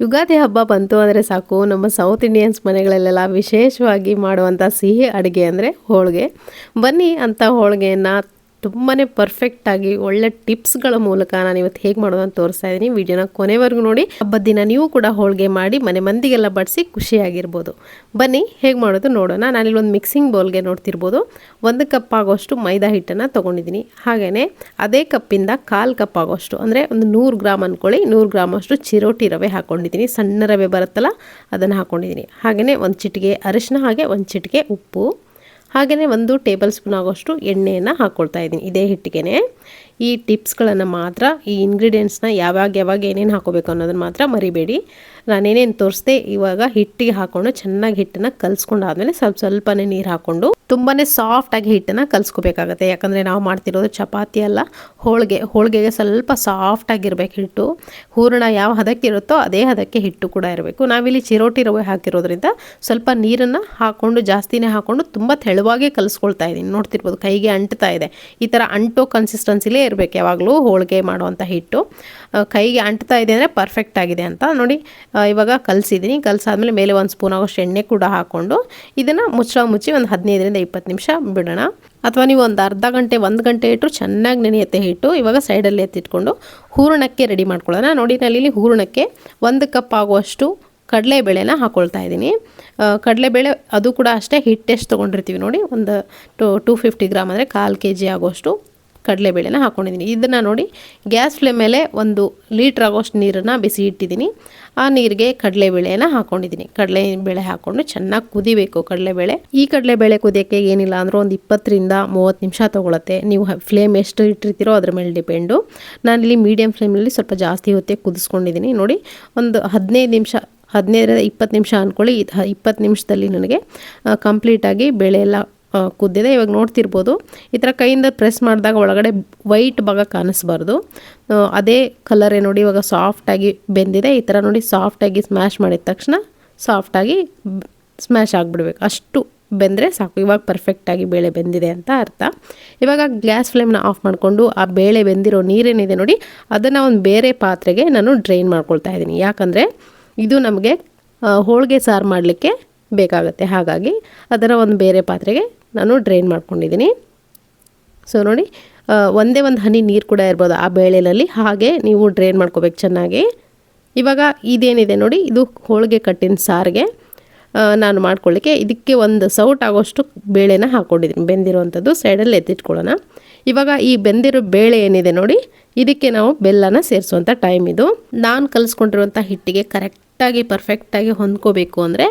ಯುಗಾದಿ ಹಬ್ಬ ಬಂತು ಅಂದರೆ ಸಾಕು. ನಮ್ಮ ಸೌತ್ ಇಂಡಿಯನ್ಸ್ ಮನೆಗಳಲ್ಲೆಲ್ಲ ವಿಶೇಷವಾಗಿ ಮಾಡುವಂಥ ಸಿಹಿ ಅಡುಗೆ ಅಂದರೆ ಹೋಳಿಗೆ. ಬನ್ನಿ ಅಂಥ ಹೋಳಿಗೆಯನ್ನು ತುಂಬಾ ಪರ್ಫೆಕ್ಟಾಗಿ ಒಳ್ಳೆ ಟಿಪ್ಸ್ಗಳ ಮೂಲಕ ನಾನು ಇವತ್ತು ಹೇಗೆ ಮಾಡೋದು ಅಂತ ತೋರಿಸ್ತಾ ಇದ್ದೀನಿ. ವಿಡಿಯೋನ ಕೊನೆವರೆಗೂ ನೋಡಿ. ಹಬ್ಬದ ದಿನ ನೀವು ಕೂಡ ಹೋಳಿಗೆ ಮಾಡಿ ಮನೆ ಮಂದಿಗೆಲ್ಲ ಬಡಿಸಿ ಖುಷಿಯಾಗಿರ್ಬೋದು. ಬನ್ನಿ, ಹೇಗೆ ಮಾಡೋದು ನೋಡೋಣ. ನಾನಿಲ್ಲಿ ಒಂದು ಮಿಕ್ಸಿಂಗ್ ಬೌಲ್ಗೆ ನೋಡ್ತಿರ್ಬೋದು. ಒಂದು ಕಪ್ ಆಗೋಷ್ಟು ಮೈದಾ ಹಿಟ್ಟನ್ನು ತೊಗೊಂಡಿದ್ದೀನಿ. ಹಾಗೆಯೇ ಅದೇ ಕಪ್ಪಿಂದ ಕಾಲು ಕಪ್ ಆಗೋಷ್ಟು, ಅಂದರೆ ಒಂದು ನೂರು ಗ್ರಾಮ್ ಅಂದ್ಕೊಳ್ಳಿ ನೂರು ಗ್ರಾಮ್ ಅಷ್ಟು ಚಿರೋಟಿ ರವೆ ಹಾಕ್ಕೊಂಡಿದ್ದೀನಿ ಸಣ್ಣ ರವೆ ಬರುತ್ತಲ್ಲ, ಅದನ್ನು ಹಾಕ್ಕೊಂಡಿದ್ದೀನಿ ಹಾಗೆಯೇ ಒಂದು ಚಿಟಿಕೆ ಅರಿಶಿನ ಹಾಗೆ ಒಂದು ಚಿಟಿಕೆ ಉಪ್ಪು. ಹಾಗೆಯೇ ಒಂದು ಟೇಬಲ್ ಸ್ಪೂನ್ ಆಗೋಷ್ಟು ಎಣ್ಣೆಯನ್ನು ಹಾಕ್ಕೊಳ್ತಾ ಇದ್ದೀನಿ. ಇದೇ ಹಿಟ್ಟಿಗೆ ಈ ಟಿಪ್ಸ್ಗಳನ್ನು ಮಾತ್ರ, ಈ ಇಂಗ್ರೀಡಿಯೆಂಟ್ಸ್ನ ಯಾವಾಗ ಯಾವಾಗ ಏನೇನು ಹಾಕೋಬೇಕು ಅನ್ನೋದನ್ನು ಮಾತ್ರ ಮರಿಬೇಡಿ. ನಾನೇನೇನು ತೋರಿಸ್ದೆ ಇವಾಗ ಹಿಟ್ಟಿಗೆ ಹಾಕೊಂಡು ಚೆನ್ನಾಗಿ ಹಿಟ್ಟನ್ನು ಕಲಿಸ್ಕೊಂಡಾದ್ಮೇಲೆ ಸ್ವಲ್ಪ ಸ್ವಲ್ಪನೇ ನೀರು ಹಾಕ್ಕೊಂಡು ತುಂಬಾ ಸಾಫ್ಟಾಗಿ ಹಿಟ್ಟನ್ನು ಕಲಿಸ್ಕೋಬೇಕಾಗತ್ತೆ. ಯಾಕಂದರೆ ನಾವು ಮಾಡ್ತಿರೋದು ಚಪಾತಿ ಅಲ್ಲ, ಹೋಳಿಗೆ, ಹೋಳಿಗೆಗೆ ಸ್ವಲ್ಪ ಸಾಫ್ಟಾಗಿರ್ಬೇಕು ಹಿಟ್ಟು. ಹೂರಣ ಯಾವ ಹದಕ್ಕೆ ಇರುತ್ತೋ ಅದೇ ಹದಕ್ಕೆ ಹಿಟ್ಟು ಕೂಡ ಇರಬೇಕು. ನಾವಿಲ್ಲಿ ಚಿರೋಟಿ ರವೆ ಹಾಕಿರೋದ್ರಿಂದ ಸ್ವಲ್ಪ ನೀರನ್ನು ಹಾಕ್ಕೊಂಡು ಜಾಸ್ತಿನೇ ಹಾಕ್ಕೊಂಡು ತುಂಬ ತೆಳುವಾಗೇ ಕಲಿಸ್ಕೊಳ್ತಾ ಇದ್ದೀನಿ ನೋಡ್ತಿರ್ಬೋದು ಕೈಗೆ ಅಂಟ್ತಾ ಇದೆ. ಈ ಥರ ಅಂಟೋ ಕನ್ಸಿಸ್ಟೆನ್ಸಿಲೇ ಇರಬೇಕು, ಯಾವಾಗಲೂ ಹೋಳಿಗೆ ಮಾಡುವಂಥ ಹಿಟ್ಟು. ಕೈಗೆ ಅಂಟ್ತಾ ಇದೆ ಅಂದರೆ ಪರ್ಫೆಕ್ಟ್ ಆಗಿದೆ ಅಂತ ನೋಡಿ ಇವಾಗ ಕಲಸಿದ್ದೀನಿ ಕಲಸಾದ್ಮೇಲೆ ಮೇಲೆ ಒಂದು ಸ್ಪೂನ್ ಆಗೋಷ್ಟು ಎಣ್ಣೆ ಕೂಡ ಹಾಕ್ಕೊಂಡು ಇದನ್ನು ಮುಚ್ಚ ಮುಚ್ಚಿ ಒಂದು ಹದಿನೈದರಿಂದ ಇಪ್ಪತ್ತು ನಿಮಿಷ ಬಿಡೋಣ. ಅಥವಾ ನೀವು ಒಂದು ಅರ್ಧ ಗಂಟೆ, ಒಂದು ಗಂಟೆ ಇಟ್ಟರು ಚೆನ್ನಾಗಿ ನೆನೆಯುತ್ತೆ ಹಿಟ್ಟು. ಇವಾಗ ಸೈಡಲ್ಲಿ ಎತ್ತಿಟ್ಕೊಂಡು ಹೂರಣಕ್ಕೆ ರೆಡಿ ಮಾಡ್ಕೊಳ್ಳೋಣ. ನೋಡಿ ನಾನು ಇಲ್ಲಿ ಹೂರಣಕ್ಕೆ ಒಂದು ಕಪ್ ಆಗುವಷ್ಟು ಕಡಲೆಬೇಳೆನ ಹಾಕ್ಕೊಳ್ತಾ ಇದ್ದೀನಿ. ಕಡಲೆಬೇಳೆ ಅದು ಕೂಡ ಅಷ್ಟೇ ಹಿಟ್ಟೆಷ್ಟು ತೊಗೊಂಡಿರ್ತೀವಿ ನೋಡಿ, ಒಂದು ಟು, ಟೂ ಫಿಫ್ಟಿ ಗ್ರಾಮ್ ಅಂದರೆ ಕಾಲು ಕೆ ಜಿ ಆಗೋಷ್ಟು ಕಡಲೆಬೇಳೆನ ಹಾಕ್ಕೊಂಡಿದ್ದೀನಿ ಇದನ್ನು ನೋಡಿ ಗ್ಯಾಸ್ ಫ್ಲೇಮ್ ಮೇಲೆ ಒಂದು ಲೀಟ್ರ್ ಆಗೋಷ್ಟು ನೀರನ್ನು ಬಿಸಿ ಇಟ್ಟಿದ್ದೀನಿ. ಆ ನೀರಿಗೆ ಕಡಲೆಬೇಳೆನ ಹಾಕ್ಕೊಂಡಿದ್ದೀನಿ ಕಡಲೆಬೇಳೆ ಹಾಕ್ಕೊಂಡು ಚೆನ್ನಾಗಿ ಕುದಿಬೇಕು ಕಡಲೆಬೇಳೆ. ಈ ಕಡಲೆಬೇಳೆ ಕುದಿಯೋಕ್ಕೆ ಏನಿಲ್ಲ ಅಂದರೂ ಒಂದು ಇಪ್ಪತ್ತರಿಂದ ಮೂವತ್ತು ನಿಮಿಷ ತೊಗೊಳತ್ತೆ. ನೀವು ಫ್ಲೇಮ್ ಎಷ್ಟು ಇಟ್ಟಿರ್ತೀರೋ ಅದ್ರ ಮೇಲೆ ಡಿಪೆಂಡು. ನಾನಿಲ್ಲಿ ಮೀಡಿಯಮ್ ಫ್ಲೇಮಲ್ಲಿ ಸ್ವಲ್ಪ ಜಾಸ್ತಿ ಹೊತ್ತೆ ಕುದಿಸ್ಕೊಂಡಿದ್ದೀನಿ. ನೋಡಿ, ಒಂದು ಹದಿನೈದು ನಿಮಿಷ, ಹದಿನೈದರಿಂದ ಇಪ್ಪತ್ತು ನಿಮಿಷ ಅಂದ್ಕೊಳ್ಳಿ ಇಪ್ಪತ್ತು ನಿಮಿಷದಲ್ಲಿ ನನಗೆ ಕಂಪ್ಲೀಟಾಗಿ ಬೇಳೆ ಎಲ್ಲ ಕುದ್ದಿದೆ. ಇವಾಗ ನೋಡ್ತಿರ್ಬೋದು. ಈ ಥರ ಕೈಯಿಂದ ಪ್ರೆಸ್ ಮಾಡಿದಾಗ ಒಳಗಡೆ ವೈಟ್ ಭಾಗ ಕಾಣಿಸ್ಬಾರ್ದು. ಅದೇ ಕಲರೇ ನೋಡಿ ಇವಾಗ ಸಾಫ್ಟಾಗಿ ಬೆಂದಿದೆ. ಈ ಥರ ನೋಡಿ ಸಾಫ್ಟಾಗಿ ಸ್ಮ್ಯಾಶ್ ಮಾಡಿದ ತಕ್ಷಣ ಸಾಫ್ಟಾಗಿ ಸ್ಮ್ಯಾಶ್ ಆಗಿಬಿಡ್ಬೇಕು. ಅಷ್ಟು ಬೆಂದರೆ ಸಾಕು. ಇವಾಗ ಪರ್ಫೆಕ್ಟಾಗಿ ಬೇಳೆ ಬೆಂದಿದೆ ಅಂತ ಅರ್ಥ. ಇವಾಗ ಗ್ಯಾಸ್ ಫ್ಲೇಮ್ನ ಆಫ್ ಮಾಡಿಕೊಂಡು ಆ ಬೇಳೆ ಬೆಂದಿರೋ ನೀರೇನಿದೆ ನೋಡಿ, ಅದನ್ನು ಒಂದು ಬೇರೆ ಪಾತ್ರೆಗೆ ನಾನು ಡ್ರೈನ್ ಮಾಡ್ಕೊಳ್ತಾ ಇದ್ದೀನಿ. ಯಾಕಂದರೆ ಇದು ನಮಗೆ ಹೋಳಿಗೆ ಸಾರು ಮಾಡಲಿಕ್ಕೆ ಬೇಕಾಗುತ್ತೆ. ಹಾಗಾಗಿ ಅದನ್ನು ಒಂದು ಬೇರೆ ಪಾತ್ರೆಗೆ ನಾನು ಡ್ರೈನ್ ಮಾಡ್ಕೊಂಡಿದ್ದೀನಿ. ಸೊ ನೋಡಿ ಒಂದೇ ಒಂದು ಹನಿ ನೀರು ಕೂಡ ಇರ್ಬೋದು ಆ ಬೇಳೆನಲ್ಲಿ ಹಾಗೆ ನೀವು ಡ್ರೈನ್ ಮಾಡ್ಕೋಬೇಕು ಚೆನ್ನಾಗಿ. ಇವಾಗ ಇದೇನಿದೆ ನೋಡಿ, ಇದು ಹೋಳಿಗೆ ಕಟ್ಟಿನ ಸಾರಿಗೆ. ನಾನು ಮಾಡ್ಕೊಳ್ಳಿಕ್ಕೆ ಇದಕ್ಕೆ ಒಂದು ಸೌಟ್ ಆಗೋಷ್ಟು ಬೇಳೆನ ಹಾಕ್ಕೊಂಡಿದ್ದೀನಿ ಬೆಂದಿರುವಂಥದ್ದು ಸೈಡಲ್ಲಿ ಎತ್ತಿಟ್ಕೊಳ್ಳೋಣ. ಇವಾಗ ಈ ಬೆಂದಿರೋ ಬೇಳೆ ಏನಿದೆ ನೋಡಿ, ಇದಕ್ಕೆ ನಾವು ಬೆಲ್ಲನ ಸೇರಿಸುವಂಥ ಟೈಮ್ ಇದು. ನಾನು ಕಲಿಸ್ಕೊಂಡಿರುವಂಥ ಹಿಟ್ಟಿಗೆ ಕರೆಕ್ಟಾಗಿ, ಪರ್ಫೆಕ್ಟಾಗಿ ಹೊಂದ್ಕೋಬೇಕು ಅಂದರೆ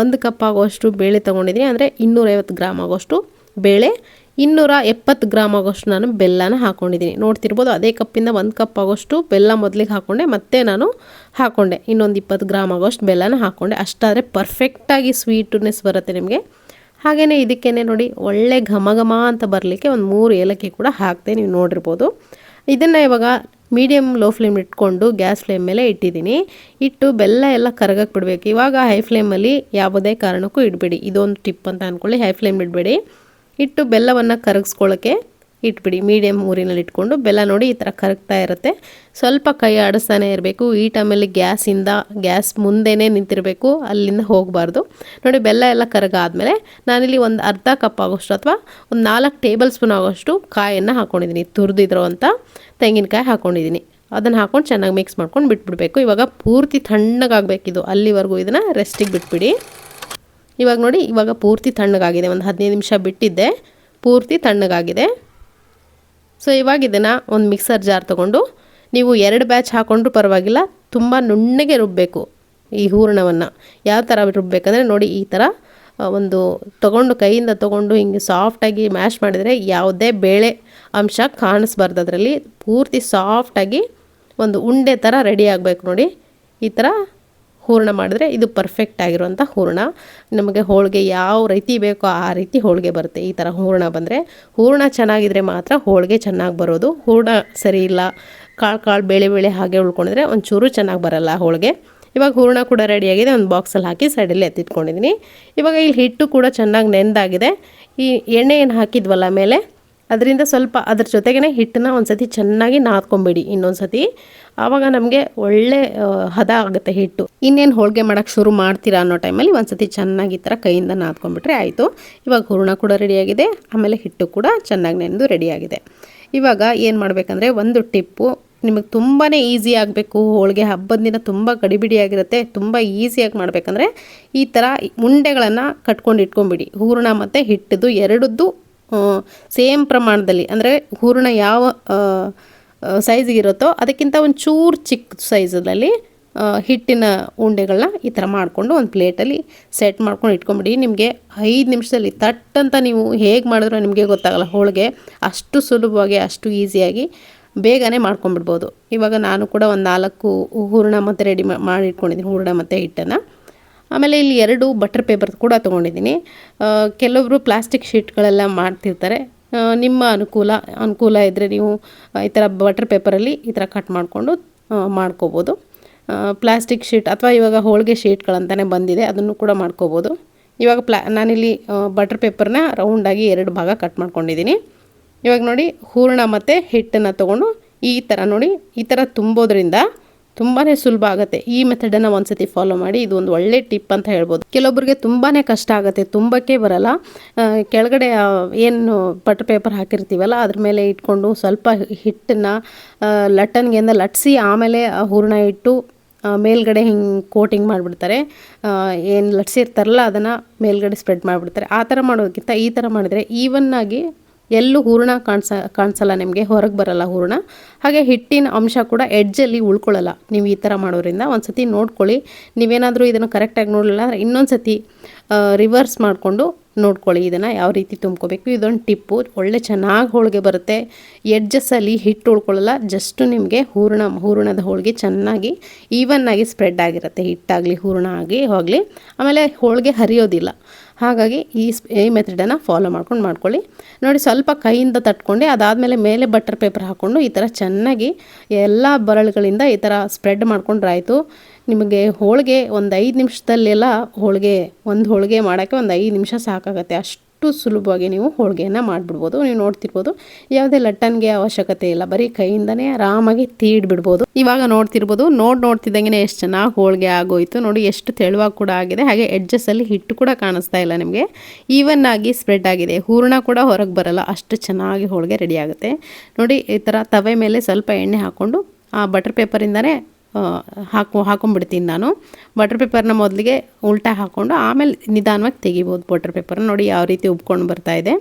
ಒಂದು ಕಪ್ ಆಗೋಷ್ಟು ಬೇಳೆ ತೊಗೊಂಡಿದ್ದೀನಿ. ಅಂದರೆ ಇನ್ನೂರೈವತ್ತು ಗ್ರಾಮ್ ಆಗೋಷ್ಟು ಬೇಳೆ ಇನ್ನೂರ ಎಪ್ಪತ್ತು ಗ್ರಾಮ್ ಆಗೋಷ್ಟು ನಾನು ಬೆಲ್ಲನ ಹಾಕ್ಕೊಂಡಿದ್ದೀನಿ ನೋಡ್ತಿರ್ಬೋದು, ಅದೇ ಕಪ್ಪಿಂದ ಒಂದು ಕಪ್ ಆಗೋಷ್ಟು ಬೆಲ್ಲ ಮೊದಲಿಗೆ ಹಾಕ್ಕೊಂಡೆ ಮತ್ತೆ ನಾನು ಹಾಕ್ಕೊಂಡೆ ಇನ್ನೊಂದು ಇಪ್ಪತ್ತು ಗ್ರಾಮ್ ಆಗೋಷ್ಟು ಬೆಲ್ಲನ ಹಾಕ್ಕೊಂಡೆ ಅಷ್ಟಾದರೆ ಪರ್ಫೆಕ್ಟಾಗಿ ಸ್ವೀಟ್ನೆಸ್ ಬರುತ್ತೆ ನಿಮಗೆ. ಹಾಗೆಯೇ ಇದಕ್ಕೇ ನೋಡಿ, ಒಳ್ಳೆ ಘಮ ಘಮ ಅಂತ ಬರಲಿಕ್ಕೆ ಒಂದು ಮೂರು ಏಲಕ್ಕಿ ಕೂಡ ಹಾಕ್ತೆ ನೀವು ನೋಡಿರ್ಬೋದು. ಇದನ್ನು ಇವಾಗ ಮೀಡಿಯಮ್ ಲೋ ಫ್ಲೇಮ್ ಇಟ್ಕೊಂಡು ಗ್ಯಾಸ್ ಫ್ಲೇಮ್ ಮೇಲೆ ಇಟ್ಟಿದ್ದೀನಿ. ಇಟ್ಟು ಬೆಲ್ಲ ಎಲ್ಲ ಕರಗಕ್ಕೆ ಬಿಡಬೇಕು. ಇವಾಗ ಹೈ ಫ್ಲೇಮಲ್ಲಿ ಯಾವುದೇ ಕಾರಣಕ್ಕೂ ಇಡಬೇಡಿ. ಇದೊಂದು ಟಿಪ್ ಅಂತ ಅಂದ್ಕೊಳ್ಳಿ ಹೈ ಫ್ಲೇಮ್ ಇಡಬೇಡಿ. ಇಟ್ಟು ಬೆಲ್ಲವನ್ನು ಕರಗಿಸ್ಕೊಳ್ಳೋಕ್ಕೆ ಇಟ್ಬಿಡಿ ಮೀಡಿಯಮ್ ಊರಿನಲ್ಲಿ ಇಟ್ಕೊಂಡು ಬೆಲ್ಲ ನೋಡಿ ಈ ಥರ ಕರಗ್ತಾ ಇರುತ್ತೆ. ಸ್ವಲ್ಪ ಕೈ ಆಡಿಸ್ತಾನೆ ಇರಬೇಕು. ಈ ಟೈಮಲ್ಲಿ ಗ್ಯಾಸಿಂದ ಗ್ಯಾಸ್ ಮುಂದೆನೇ ನಿಂತಿರಬೇಕು, ಅಲ್ಲಿಂದ ಹೋಗಬಾರ್ದು. ನೋಡಿ, ಬೆಲ್ಲ ಎಲ್ಲ ಕರಗಾದಮೇಲೆ ನಾನಿಲ್ಲಿ ಒಂದು ಅರ್ಧ ಕಪ್ ಆಗೋಷ್ಟು ಅಥವಾ ಒಂದು ನಾಲ್ಕು ಟೇಬಲ್ ಸ್ಪೂನ್ ಆಗೋಷ್ಟು ಕಾಯನ್ನು ಹಾಕ್ಕೊಂಡಿದ್ದೀನಿ ತುರಿದಿರೋ ಅಂತ ತೆಂಗಿನಕಾಯಿ ಹಾಕ್ಕೊಂಡಿದ್ದೀನಿ ಅದನ್ನು ಹಾಕ್ಕೊಂಡು ಚೆನ್ನಾಗಿ ಮಿಕ್ಸ್ ಮಾಡ್ಕೊಂಡು ಬಿಟ್ಬಿಡಬೇಕು. ಇವಾಗ ಪೂರ್ತಿ ತಣ್ಣಗಾಗಬೇಕಿದು. ಅಲ್ಲಿವರೆಗೂ ಇದನ್ನು ರೆಸ್ಟಿಗೆ ಬಿಟ್ಬಿಡಿ. ಇವಾಗ ನೋಡಿ, ಇವಾಗ ಪೂರ್ತಿ ತಣ್ಣಗಾಗಿದೆ. ಒಂದು ಹದಿನೈದು ನಿಮಿಷ ಬಿಟ್ಟಿದ್ದೆ. ಪೂರ್ತಿ ತಣ್ಣಗಾಗಿದೆ. ಸೊ ಇವಾಗ ಇದನ್ನು ಒಂದು ಮಿಕ್ಸರ್ ಜಾರ್ ತೊಗೊಂಡು ನೀವು ಎರಡು ಬ್ಯಾಚ್ ಹಾಕ್ಕೊಂಡ್ರೂ ಪರವಾಗಿಲ್ಲ, ತುಂಬ ನುಣ್ಣಗೆ ರುಬ್ಬಬೇಕು ಈ ಹೂರಣವನ್ನು. ಯಾವ ಥರ ರುಬ್ಬಬೇಕಂದ್ರೆ ನೋಡಿ ಈ ಥರ ಒಂದು ತೊಗೊಂಡು ಕೈಯಿಂದ ತೊಗೊಂಡು ಹಿಂಗೆ ಸಾಫ್ಟಾಗಿ ಮ್ಯಾಶ್ ಮಾಡಿದರೆ ಯಾವುದೇ ಬೇಳೆ ಅಂಶ ಕಾಣಿಸ್ಬಾರ್ದು ಅದರಲ್ಲಿ. ಪೂರ್ತಿ ಸಾಫ್ಟಾಗಿ ಒಂದು ಉಂಡೆ ಥರ ರೆಡಿ ಆಗಬೇಕು ನೋಡಿ. ಈ ಥರ ಹೂರಣ ಮಾಡಿದ್ರೆ ಇದು ಪರ್ಫೆಕ್ಟ್ ಆಗಿರುವಂಥ ಹೂರಣ. ನಮಗೆ ಹೋಳಿಗೆ ಯಾವ ರೀತಿ ಬೇಕೋ ಆ ರೀತಿ ಹೋಳಿಗೆ ಬರುತ್ತೆ. ಈ ಥರ ಹೂರಣ ಬಂದರೆ ಹೂರಣ ಚೆನ್ನಾಗಿದ್ರೆ ಮಾತ್ರ ಹೋಳಿಗೆ ಚೆನ್ನಾಗಿ ಬರೋದು. ಹೂರಣ ಸರಿ ಇಲ್ಲ, ಕಾಳು ಕಾಳು ಬೇಳೆ ಬೇಳೆ ಹಾಗೆ ಉಳ್ಕೊಂಡಿದ್ರೆ ಒಂಚೂರು ಚೆನ್ನಾಗಿ ಬರಲ್ಲ ಹೋಳಿಗೆ. ಇವಾಗ ಹೂರಣ ಕೂಡ ರೆಡಿಯಾಗಿದೆ ಒಂದು ಬಾಕ್ಸಲ್ಲಿ ಹಾಕಿ ಸೈಡಲ್ಲಿ ಎತ್ತಿಟ್ಕೊಂಡಿದ್ದೀನಿ ಇವಾಗ ಇಲ್ಲಿ ಹಿಟ್ಟು ಕೂಡ ಚೆನ್ನಾಗಿ ನೆಂದಾಗಿದೆ. ಈ ಎಣ್ಣೆ ಏನು ಹಾಕಿದ್ವಲ್ಲ ಮೇಲೆ ಅದರಿಂದ ಸ್ವಲ್ಪ ಅದ್ರ ಜೊತೆಗೇ ಹಿಟ್ಟನ್ನ ಒಂದು ಸತಿ ಚೆನ್ನಾಗಿ ನಾದ್ಕೊಂಬಿಡಿ ಇನ್ನೊಂದು ಸತಿ ಆವಾಗ ನಮಗೆ ಒಳ್ಳೆ ಹದ ಆಗುತ್ತೆ ಹಿಟ್ಟು. ಇನ್ನೇನು ಹೋಳಿಗೆ ಮಾಡೋಕ್ಕೆ ಶುರು ಮಾಡ್ತೀರಾ ಅನ್ನೋ ಟೈಮಲ್ಲಿ ಒಂದು ಸತಿ ಚೆನ್ನಾಗಿ ಈ ಥರ ಕೈಯಿಂದ ನಾದ್ಕೊಂಬಿಟ್ರೆ ಆಯಿತು. ಇವಾಗ ಹೂರಣ ಕೂಡ ರೆಡಿಯಾಗಿದೆ, ಆಮೇಲೆ ಹಿಟ್ಟು ಕೂಡ ಚೆನ್ನಾಗಿ ನೆನೆದು ರೆಡಿಯಾಗಿದೆ. ಇವಾಗ ಏನು ಮಾಡಬೇಕಂದ್ರೆ ಒಂದು ಟಿಪ್ಪು. ನಿಮಗೆ ತುಂಬಾ ಈಸಿ ಆಗಬೇಕು. ಹೋಳಿಗೆ ಹಬ್ಬದ ದಿನ ತುಂಬ ಗಡಿಬಿಡಿಯಾಗಿರುತ್ತೆ. ತುಂಬ ಈಸಿಯಾಗಿ ಮಾಡಬೇಕಂದ್ರೆ ಈ ಥರ ಉಂಡೆಗಳನ್ನು ಕಟ್ಕೊಂಡು ಇಟ್ಕೊಂಬಿಡಿ. ಹೂರಣ ಮತ್ತು ಹಿಟ್ಟದು ಎರಡದ್ದು ಸೇಮ್ ಪ್ರಮಾಣದಲ್ಲಿ, ಅಂದರೆ ಹೂರಣ ಯಾವ ಇರುತ್ತೋ ಅದಕ್ಕಿಂತ ಒಂದು ಚೂರು ಚಿಕ್ಕ ಸೈಜಲ್ಲಿ ಹಿಟ್ಟಿನ ಉಂಡೆಗಳನ್ನ ಈ ಥರ ಮಾಡಿಕೊಂಡು ಒಂದು ಪ್ಲೇಟಲ್ಲಿ ಸೆಟ್ ಮಾಡ್ಕೊಂಡು ಇಟ್ಕೊಂಬಿಡಿ ನಿಮಗೆ ಐದು ನಿಮಿಷದಲ್ಲಿ ತಟ್ ಅಂತ ನೀವು ಹೇಗೆ ಮಾಡಿದ್ರೂ ನಿಮಗೆ ಗೊತ್ತಾಗಲ್ಲ. ಹೋಳಿಗೆ ಅಷ್ಟು ಸುಲಭವಾಗಿ, ಅಷ್ಟು ಈಸಿಯಾಗಿ ಬೇಗನೆ ಮಾಡ್ಕೊಂಬಿಡ್ಬೋದು ಇವಾಗ ನಾನು ಕೂಡ ಒಂದು ನಾಲ್ಕು ಹೂರಣ ಮತ್ತು ರೆಡಿ ಮಾಡಿ ಇಟ್ಕೊಂಡಿದ್ದೀನಿ, ಹೂರಣ ಮತ್ತು ಹಿಟ್ಟನ್ನು. ಆಮೇಲೆ ಇಲ್ಲಿ ಎರಡು ಬಟರ್ ಪೇಪರ್ ಕೂಡ ತೊಗೊಂಡಿದ್ದೀನಿ. ಕೆಲವರು ಪ್ಲಾಸ್ಟಿಕ್ ಶೀಟ್ಗಳೆಲ್ಲ ಮಾಡ್ತಿರ್ತಾರೆ. ನಿಮ್ಮ ಅನುಕೂಲ ಅನುಕೂಲ ಇದ್ದರೆ ನೀವು ಈ ಥರ ಬಟರ್ ಪೇಪರಲ್ಲಿ ಈ ಥರ ಕಟ್ ಮಾಡಿಕೊಂಡು ಮಾಡ್ಕೋಬೋದು. ಪ್ಲಾಸ್ಟಿಕ್ ಶೀಟ್ ಅಥವಾ ಇವಾಗ ಹೋಳಿಗೆ ಶೀಟ್ಗಳಂತಲೇ ಬಂದಿದೆ, ಅದನ್ನು ಕೂಡ ಮಾಡ್ಕೋಬೋದು. ಇವಾಗ ಪ್ಲಾ, ನಾನಿಲ್ಲಿ ಬಟರ್ ಪೇಪರ್ನ ರೌಂಡಾಗಿ ಎರಡು ಭಾಗ ಕಟ್ ಮಾಡ್ಕೊಂಡಿದ್ದೀನಿ. ಇವಾಗ ನೋಡಿ, ಹೂರಣ ಮತ್ತು ಹಿಟ್ಟನ್ನು ತೊಗೊಂಡು ಈ ಥರ ನೋಡಿ, ಈ ಥರ ತುಂಬೋದ್ರಿಂದ ತುಂಬಾ ಸುಲಭ ಆಗುತ್ತೆ. ಈ ಮೆಥಡನ್ನು ಒಂದ್ಸತಿ ಫಾಲೋ ಮಾಡಿ ಇದು ಒಂದು ಒಳ್ಳೆ ಟಿಪ್ ಅಂತ ಹೇಳ್ಬೋದು. ಕೆಲವೊಬ್ಬರಿಗೆ ತುಂಬಾ ಕಷ್ಟ ಆಗುತ್ತೆ, ತುಂಬಕ್ಕೆ ಬರಲ್ಲ. ಕೆಳಗಡೆ ಏನು ಪಟ್ ಪೇಪರ್ ಹಾಕಿರ್ತೀವಲ್ಲ, ಅದ್ರ ಮೇಲೆ ಇಟ್ಕೊಂಡು ಸ್ವಲ್ಪ ಹಿಟ್ಟನ್ನು ಲಟ್ಟನ್ಗೆಯಿಂದ ಲಟ್ಸಿ ಆಮೇಲೆ ಹೂರಣ ಇಟ್ಟು ಮೇಲ್ಗಡೆ ಹಿಂಗೆ ಕೋಟಿಂಗ್ ಮಾಡಿಬಿಡ್ತಾರೆ. ಏನು ಲಟ್ಸಿರ್ತಾರಲ್ಲ ಅದನ್ನು ಮೇಲ್ಗಡೆ ಸ್ಪ್ರೆಡ್ ಮಾಡಿಬಿಡ್ತಾರೆ. ಆ ಥರ ಮಾಡೋದಕ್ಕಿಂತ ಈ ಥರ ಮಾಡಿದರೆ ಈವನ್ನಾಗಿ ಎಲ್ಲೂ ಹೂರಣ ಕಾಣಿಸ, ಕಾಣಿಸಲ್ಲ ನಿಮಗೆ, ಹೊರಗೆ ಬರಲ್ಲ ಹೂರಣ. ಹಾಗೆ ಹಿಟ್ಟಿನ ಅಂಶ ಕೂಡ ಎಡ್ಜಲ್ಲಿ ಉಳ್ಕೊಳ್ಳಲ್ಲ ನೀವು ಈ ಥರ ಮಾಡೋದ್ರಿಂದ ಒಂದು ಸತಿ ನೋಡ್ಕೊಳ್ಳಿ. ನೀವೇನಾದರೂ ಇದನ್ನು ಕರೆಕ್ಟಾಗಿ ನೋಡಲಿಲ್ಲ ಅಂದರೆ ಇನ್ನೊಂದು ಸತಿ ರಿವರ್ಸ್ ಮಾಡಿಕೊಂಡು ನೋಡ್ಕೊಳ್ಳಿ, ಇದನ್ನು ಯಾವ ರೀತಿ ತುಂಬ್ಕೋಬೇಕು. ಇದೊಂದು ಟಿಪ್ಪು, ಒಳ್ಳೆ ಚೆನ್ನಾಗಿ ಹೋಳಿಗೆ ಬರುತ್ತೆ. ಎಡ್ಜಸ್ಸಲ್ಲಿ ಹಿಟ್ಟು ಉಳ್ಕೊಳ್ಳಲ್ಲ ಜಸ್ಟು ನಿಮಗೆ ಹೂರಣ, ಹೂರಣದ ಹೋಳಿಗೆ ಚೆನ್ನಾಗಿ ಈವನ್ನಾಗಿ ಸ್ಪ್ರೆಡ್ ಆಗಿರುತ್ತೆ. ಹಿಟ್ಟಾಗಲಿ, ಹೂರಣ ಆಗಿ ಹೋಗಲಿ, ಆಮೇಲೆ ಹೋಳಿಗೆ ಹರಿಯೋದಿಲ್ಲ. ಹಾಗಾಗಿ ಈ ಈ ಮೆಥಡನ್ನು ಫಾಲೋ ಮಾಡ್ಕೊಂಡು ಮಾಡ್ಕೊಳ್ಳಿ. ನೋಡಿ, ಸ್ವಲ್ಪ ಕೈಯಿಂದ ತಟ್ಕೊಂಡೆ, ಅದಾದಮೇಲೆ ಮೇಲೆ ಬಟರ್ ಪೇಪರ್ ಹಾಕ್ಕೊಂಡು ಈ ಥರ ಚೆನ್ನಾಗಿ ಎಲ್ಲ ಬರಳುಗಳಿಂದ ಈ ಥರ ಸ್ಪ್ರೆಡ್ ಮಾಡ್ಕೊಂಡ್ರೆ ಆಯಿತು ನಿಮಗೆ ಹೋಳಿಗೆ ಒಂದು ಐದು ನಿಮಿಷದಲ್ಲೆಲ್ಲ ಹೋಳಿಗೆ, ಒಂದು ಹೋಳಿಗೆ ಮಾಡೋಕ್ಕೆ ಒಂದು ಐದು ನಿಮಿಷ ಸಾಕಾಗುತ್ತೆ. ಅಷ್ಟು ಸುಲಭವಾಗಿ ನೀವು ಹೋಳಿಗೆಯನ್ನು ಮಾಡಿಬಿಡ್ಬೋದು. ನೀವು ನೋಡ್ತಿರ್ಬೋದು. ಯಾವುದೇ ಲಟ್ಟನ್ಗೆ ಅವಶ್ಯಕತೆ ಇಲ್ಲ. ಬರೀ ಕೈಯಿಂದನೇ ಆರಾಮಾಗಿ ತೀಡ್ಬಿಡ್ಬೋದು. ಇವಾಗ ನೋಡ್ತಿರ್ಬೋದು. ನೋಡಿ ನೋಡ್ತಿದ್ದಂಗೆ ಎಷ್ಟು ಚೆನ್ನಾಗಿ ಹೋಳಿಗೆ ಆಗೋಯ್ತು. ನೋಡಿ, ಎಷ್ಟು ತೆಳುವಾಗಿ ಕೂಡ ಆಗಿದೆ. ಹಾಗೆ ಎಡ್ಜಸ್ಸಲ್ಲಿ ಹಿಟ್ಟು ಕೂಡ ಕಾಣಿಸ್ತಾ ಇಲ್ಲ ನಿಮಗೆ. ಈವನ್ ಆಗಿ ಸ್ಪ್ರೆಡ್ ಆಗಿದೆ. ಹೂರಣ ಕೂಡ ಹೊರಗೆ ಬರಲ್ಲ. ಅಷ್ಟು ಚೆನ್ನಾಗಿ ಹೋಳಿಗೆ ರೆಡಿ ಆಗುತ್ತೆ. ನೋಡಿ, ಈ ಥರ ತವೆ ಮೇಲೆ ಸ್ವಲ್ಪ ಎಣ್ಣೆ ಹಾಕ್ಕೊಂಡು ಆ ಬಟರ್ ಪೇಪರಿಂದನೇ ಹಾಕೊ, ಹಾಕೊಂಡ್ಬಿಡ್ತೀನಿ ನಾನು. ಬಟರ್ ಪೇಪರ್ನ ಮೊದಲಿಗೆ ಉಲ್ಟಾ ಹಾಕ್ಕೊಂಡು ಆಮೇಲೆ ನಿಧಾನವಾಗಿ ತೆಗಿಬೋದು ಬಟರ್ ಪೇಪರ್ ನೋಡಿ ಯಾವ ರೀತಿ ಉಬ್ಕೊಂಡು ಬರ್ತಾ ಇದೆ.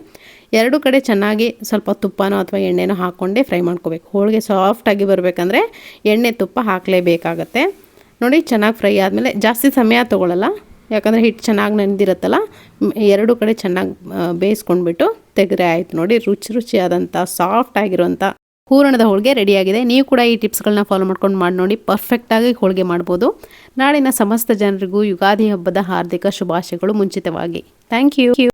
ಎರಡು ಕಡೆ ಚೆನ್ನಾಗಿ ಸ್ವಲ್ಪ ತುಪ್ಪನೋ ಅಥವಾ ಎಣ್ಣೆನೋ ಹಾಕ್ಕೊಂಡೇ ಫ್ರೈ ಮಾಡ್ಕೋಬೇಕು. ಹೋಳಿಗೆ ಸಾಫ್ಟಾಗಿ ಬರಬೇಕಂದ್ರೆ ಎಣ್ಣೆ, ತುಪ್ಪ ಹಾಕಲೇಬೇಕಾಗತ್ತೆ. ನೋಡಿ ಚೆನ್ನಾಗಿ ಫ್ರೈ ಆದಮೇಲೆ ಜಾಸ್ತಿ ಸಮಯ ತೊಗೊಳ್ಳಲ್ಲ ಯಾಕಂದರೆ ಹಿಟ್ಟು ಚೆನ್ನಾಗಿ ನೆನೆದಿರುತ್ತಲ್ಲ. ಎರಡು ಕಡೆ ಚೆನ್ನಾಗಿ ಬೇಯಿಸ್ಕೊಂಡ್ಬಿಟ್ಟು ತೆಗೆದ್ರೆ ಆಯಿತು ನೋಡಿ. ರುಚಿ ರುಚಿಯಾದಂಥ ಸಾಫ್ಟ್ ಆಗಿರುವಂಥ ಹೂರಣದ ಹೋಳಿಗೆ ರೆಡಿಯಾಗಿದೆ. ನೀವು ಕೂಡ ಈ ಟಿಪ್ಸ್ಗಳನ್ನ ಫಾಲೋ ಮಾಡ್ಕೊಂಡು ಮಾಡಿ ನೋಡಿ. ಪರ್ಫೆಕ್ಟಾಗಿ ಹೋಳಿಗೆ ಮಾಡ್ಬೋದು. ನಾಳಿನ ಸಮಸ್ತ ಜನರಿಗೂ ಯುಗಾದಿ ಹಬ್ಬದ ಹಾರ್ದಿಕ ಶುಭಾಶಯಗಳು ಮುಂಚಿತವಾಗಿ. Thank you